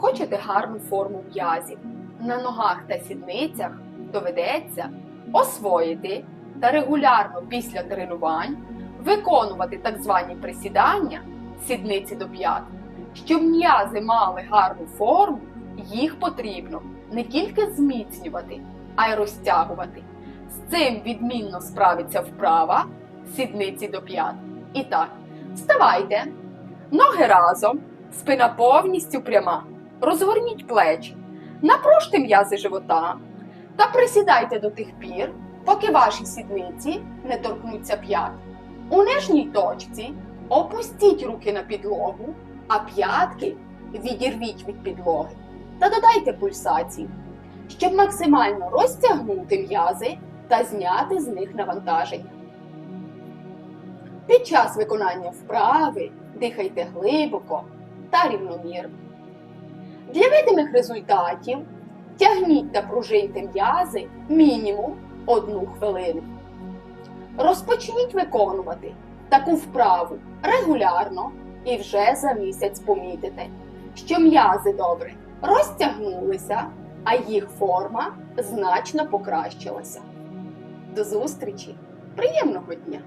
Хочете гарну форму м'язів? На ногах та сідницях доведеться освоїти та регулярно після тренувань виконувати так звані присідання сідниці до п'ят. Щоб м'язи мали гарну форму, їх потрібно не тільки зміцнювати, а й розтягувати. З цим відмінно справиться вправа сідниці до п'ят. І так, вставайте, ноги разом, спина повністю пряма. Розгорніть плечі, напружте м'язи живота та присідайте до тих пір, поки ваші сідниці не торкнуться п'ят. У нижній точці опустіть руки на підлогу, а п'ятки відірвіть від підлоги та додайте пульсації, щоб максимально розтягнути м'язи та зняти з них навантаження. Під час виконання вправи дихайте глибоко та рівномірно. Для видимих результатів тягніть та пружиньте м'язи мінімум одну хвилину. Розпочніть виконувати таку вправу регулярно і вже за місяць помітите, що м'язи добре розтягнулися, а їх форма значно покращилася. До зустрічі! Приємного дня!